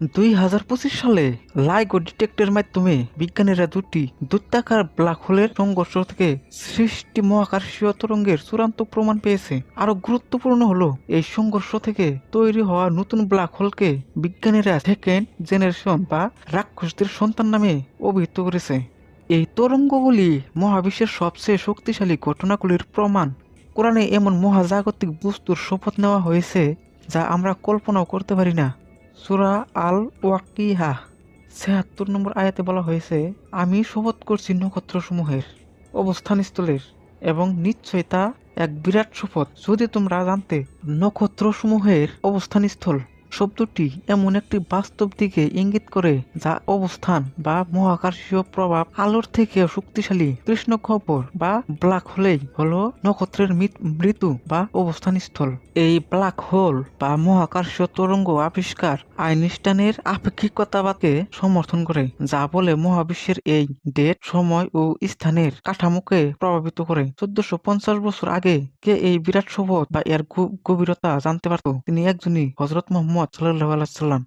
দুই হাজার পঁচিশ সালে লাইগো ডিটেক্টরের মাধ্যমে বিজ্ঞানীরা দুটি দৈত্যাকার ব্ল্যাক হোলের সংঘর্ষ থেকে সৃষ্টি মহাকাশীয় তরঙ্গের চূড়ান্ত প্রমাণ পেয়েছে। আরও গুরুত্বপূর্ণ হলো, এই সংঘর্ষ থেকে তৈরি হওয়া নতুন ব্ল্যাক হোলকে বিজ্ঞানীরা সেকেন্ড জেনারেশন বা রাক্ষসদের সন্তান নামে অভিহিত করেছে। এই তরঙ্গগুলি মহাবিশ্বের সবচেয়ে শক্তিশালী ঘটনাগুলির প্রমাণ। কোরআনে এমন মহাজাগতিক বস্তুর শপথ নেওয়া হয়েছে যা আমরা কল্পনাও করতে পারি না। সুরা আল ওয়াকিহা ছিয়াত্তর নম্বর আয়াতে বলা হয়েছে, আমি শপথ করছি নক্ষত্রসমূহের অবস্থানস্থলের এবং নিশ্চয় তা এক বিরাট শপথ। যদি তোমরা জানতে নক্ষত্রসমূহের অবস্থানস্থল শব্দটি এমন একটি বাস্তব দিকে ইঙ্গিত করে যা অবস্থান বা মহাকাশীয় প্রভাব আলোর থেকে শক্তিশালী কৃষ্ণ খবর বা ব্ল্যাক হোলেই হলো নক্ষত্রের মৃত- মৃত্যু বা অবস্থানস্থল। এই ব্ল্যাক হোল বা মহাকাশীয় তরঙ্গ আবিষ্কার আইনস্টাইনের আপেক্ষিকতাবাদকে সমর্থন করে, যা বলে মহাবিশ্বের এই ডেট, সময় ও স্থানের কাঠামোকে প্রভাবিত করে। চোদ্দশো পঞ্চাশ বছর আগে কে এই বিরাট শপথ বা এর গভীরতা জানতে পারত? তিনি একজনই হজরত মোহাম্মদ সাল্লাহ আলাইসাল্লাম